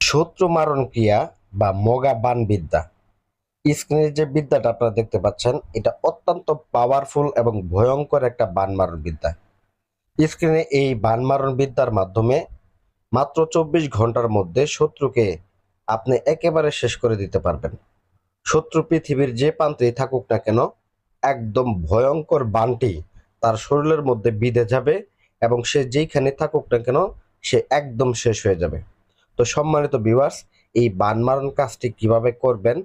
শত্রু মারণ ক্রিয়া বা মগা বান বিদ্যা স্ক্রিনে যে বিদ্যাটা আপনারা দেখতে পাচ্ছেন, এটা অত্যন্ত পাওয়ারফুল এবং ভয়ঙ্কর একটা বান মারণ বিদ্যা। স্ক্রিনে এই বান মারণ বিদ্যার মাধ্যমে মাত্র চব্বিশ ঘণ্টার মধ্যে শত্রুকে আপনি একেবারে শেষ করে দিতে পারবেন। শত্রু পৃথিবীর যে প্রান্তেই থাকুক না কেন, একদম ভয়ঙ্কর বানটি তার শরীরের মধ্যে বিঁধে যাবে এবং সে যেইখানে থাকুক না কেন, সে একদম শেষ হয়ে যাবে। তো সম্মানিত ভিউয়ার্স এই বান মারণ কাজটি কীভাবে করবেন?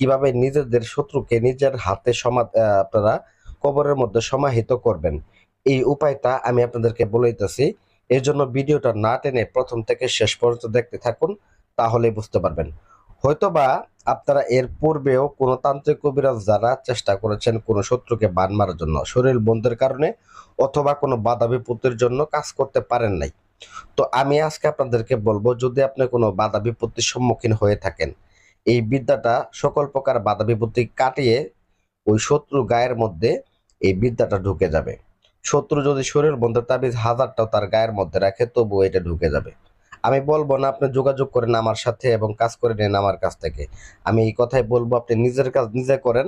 কীভাবে নিজেদের শত্রুকে নিজের হাতে সমা আপনারা কবরের মধ্যে সমাহিত করবেন? এই উপায়টা আমি আপনাদেরকে বলেইতেছি এর জন্য ভিডিওটা না টেনে প্রথম থেকে শেষ পর্যন্ত দেখতে থাকুন, তাহলে বুঝতে পারবেন। হয়তোবা আপনারা এর পূর্বেও কোনো তান্ত্রিক কবিরাজ যারা চেষ্টা করেছেন কোনো শত্রুকে বান মারার জন্য, শরীর বন্ধের কারণে অথবা কোনো বাধা বিপত্তির জন্য কাজ করতে পারেন নাই। তো আমি আজকে আপনাদেরকে বলব, যদি আপনি কোনো বাধা বিপত্তির সম্মুখীন হয়ে থাকেন, এই বিদ্যাটা সকল প্রকার বাধা বিপত্তি কাটিয়ে ওই শত্রু গায়ের মধ্যে এই বিদ্যাটা ঢুকে যাবে। শত্রু যদি শরীর বন্ধের তাবিজ হাজারটাও তার গায়ের মধ্যে রাখে, তবুও এটা ঢুকে যাবে। আমি বলব না আপনি যোগাযোগ করেন আমার সাথে এবং কাজ করে নেন আমার কাছ থেকে। আমি এই কথাই বলব, আপনি নিজের কাজ নিজে করেন।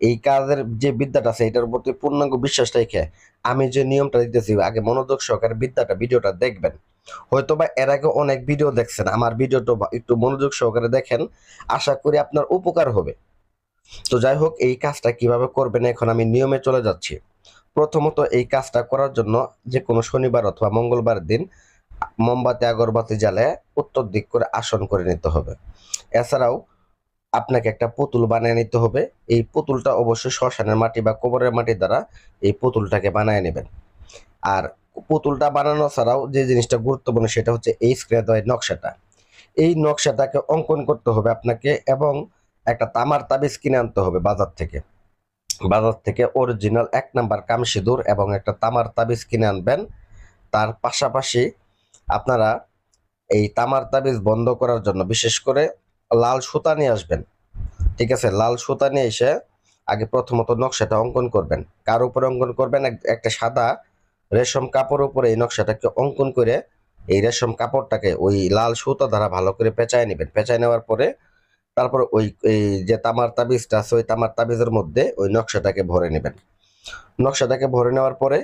এই কাজের যে বিদ্যাটা আছে, এটার প্রতি পূর্ণাঙ্গ বিশ্বাস রেখে আমি যে নিয়মটা দিতেছি, আগে মনোযোগ সহকারে বিদ্যাটা, ভিডিওটা দেখবেন। হয়তোবা এর আগে অনেক ভিডিও দেখছেন, আমার ভিডিওটা বা- একটু মনোযোগ সহকারে দেখেন, আশা করি আপনার উপকার হবে। তো যাই হোক, এই কাজটা কীভাবে করবেন এখন আমি নিয়মে চলে যাচ্ছি। প্রথমত এই কাজটা করার জন্য যে কোনো শনিবার অথবা মঙ্গলবার দিন মোমবাতি, আগরবাতি জ্বালায় উত্তর দিক করে আসন করে নিতে হবে। এছাড়াও আপনাকে একটা পুতুল বানিয়ে নিতে হবে। এই পুতুলটা অবশ্যই শ্মশানের মাটি বা কোবরের মাটি দ্বারা এই পুতুলটাকে বানিয়ে নেবেন। আর পুতুলটা বানানো ছাড়াও যে জিনিসটা গুরুত্বপূর্ণ সেটা হচ্ছে এই এই নকশাটা। এই নকশাটাকে অঙ্কন করতে হবে আপনাকে এবং একটা তামার তাবিজ কিনে আনতে হবে বাজার থেকে। বাজার থেকে অরিজিনাল এক নাম্বার কাম সিঁদুর এবং একটা তামার তাবিজ কিনে আনবেন। তার পাশাপাশি আপনারা এই তামার তাবিজ বন্ধ করার জন্য বিশেষ করে লাল সুতা নিয়ে আসবেন। ঠিক আছে? লাল সুতা নিয়ে এসে আগে প্রথমত নকশাটা অঙ্কন করবেন। কার উপরে অঙ্কন করবেন? এক- একটা সাদা রেশম কাপড় উপরে এই নকশাটাকে অঙ্কন করে এই রেশম কাপড়টাকে ওই লাল সুতা দ্বারা ভালো করে পেঁচায় নেবেন। পেঁচায় নেওয়ার পরে তারপর ওই যে তামার তাবিজটা আছে, ওই তামার তাবিজের মধ্যে ওই নকশাটাকে ভরে নেবেন। নকশাটাকে ভরে নেওয়ার পরে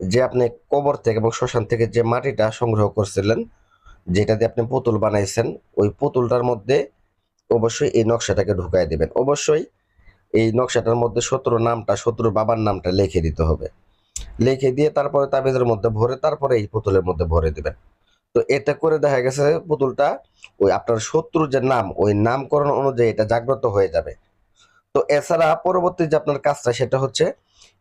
যে আপনি কবর থেকে এবং শ্মশান থেকে যে মাটিটা সংগ্রহ করছিলেন, যেটা দিয়ে আপনি পুতুল বানাইছেন, ওই পুতুলটার মধ্যে অবশ্যই এই নকশাটাকে ঢুকাই দেবেন। অবশ্যই এই নকশাটার মধ্যে শত্রুর নামটা, শত্রুর বাবার নামটা লিখে দিতে হবে। লিখে দিয়ে তারপরে তাবিজের মধ্যে ভরে তারপরে এই পুতুলের মধ্যে ভরে দিবেন। তো এটা করে দেখা গেছে পুতুলটা ওই আপনার শত্রুর যে নাম, ওই নামকরণ অনুযায়ী এটা জাগ্রত হয়ে যাবে। তো এছাড়া পরবর্তী যে আপনার কাজটা সেটা হচ্ছে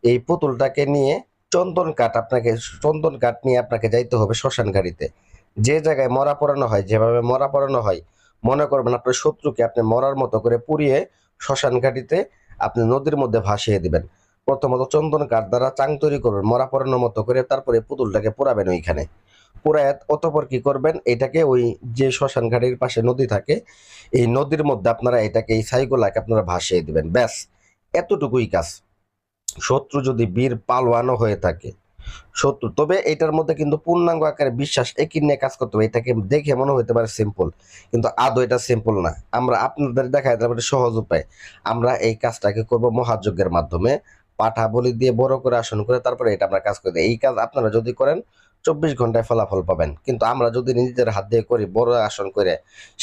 এই পুতুলটাকে নিয়ে চন্দন কাঠ আপনাকে, চন্দন কাঠ নিয়ে আপনাকে যাইতে হবে শ্মশান গাড়িতে যে জায়গায় মরা পড়ানো হয়, যেভাবে মরা পড়ানো হয়, মনে করবেন আপনার শত্রুকে আপনি মরার মতো করে পুড়িয়ে শ্মশান ঘাটিতে আপনি নদীর মধ্যে ভাসিয়ে দিবেন। প্রথমত চন্দন কাঠ দ্বারা চাং তৈরি করবেন মরা পড়ানোর মতো করে তারপরে পুতুলটাকে পোড়াবেন ওইখানে। পুরায় অতপর কি করবেন? এটাকে ওই যে শ্মশান ঘাটের পাশে নদী থাকে, এই নদীর মধ্যে আপনারা এটাকে, এই সাইগোলাকে আপনারা ভাসিয়ে দিবেন। ব্যাস, এতটুকুই কাজ। শত্রু যদি বীর পালোয়ানো হয়ে থাকে, শত্রু। তবে এটার মধ্যে কিন্তু পূর্ণাঙ্গ আকারে বিশ্বাস, একই নিয়ে কাজ করতে হবে। এটাকে দেখে মনে হতে পারে সিম্পল কিন্তু আদৌ এটা সিম্পল না। আমরা আপনাদের দেখা যেতে এটা সহজ উপায়। আমরা এই কাজটাকে করব মহাযজ্ঞের মাধ্যমে। পাঠা বলি দিয়ে বড় করে আসন করে তারপরে এটা আমরা কাজ করে দিই। এই কাজ আপনারা যদি করেন, চব্বিশ ঘন্টায় ফলাফল পাবেন। কিন্তু আমরা যদি নিজেদের হাত দিয়ে করি, বড় আসন করে,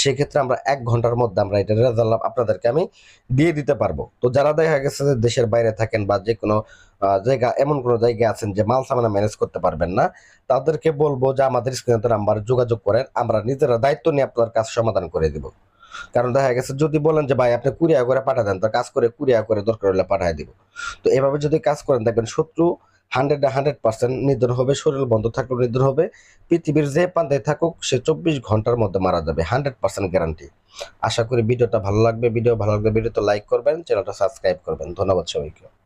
সেক্ষেত্রে আমরা এক ঘণ্টার মধ্যে আমরা এটা রেজাল্ট আপনাদেরকে আমি দিয়ে দিতে পারব। তো যারা দেখা গেছে যে দেশের বাইরে থাকেন বা যে কোনো জায়গা, এমন কোনো জায়গায় আছেন যে মাল সামানা ম্যানেজ করতে পারবেন না, তাদেরকে বলব যে আমাদের স্ক্রিনে নাম্বার যোগাযোগ করেন, আমরা নিজেরা দায়িত্ব নিয়ে আপনার কাজ সমাধান করে দিব। কারণ দেখা গেছে যদি বলেন যে, ভাই, আপনি কুরিয়া করে পাঠা দেন, তো কাজ করে কুরিয়া করে দরকার হলে পাঠায় দিব। তো এভাবে যদি কাজ করেন, দেখবেন শত্রু হান্ড্রেড হান্ড্রেড পার্সেন্ট নিধন হবে, শরীর বন্ধ থাকলেও নিধন হবে। পৃথিবীর যে প্রান্তে থাকুক, সে চব্বিশ ঘণ্টার মধ্যে মারা যাবে হান্ড্রেড পার্সেন্ট গ্যারান্টি আশা করি ভিডিওটা ভালো লাগবে, ভিডিও ভালো লাগবে ভিডিও তো লাইক করবেন, চ্যানেলটা সাবস্ক্রাইব করবেন। ধন্যবাদ সবাইকে।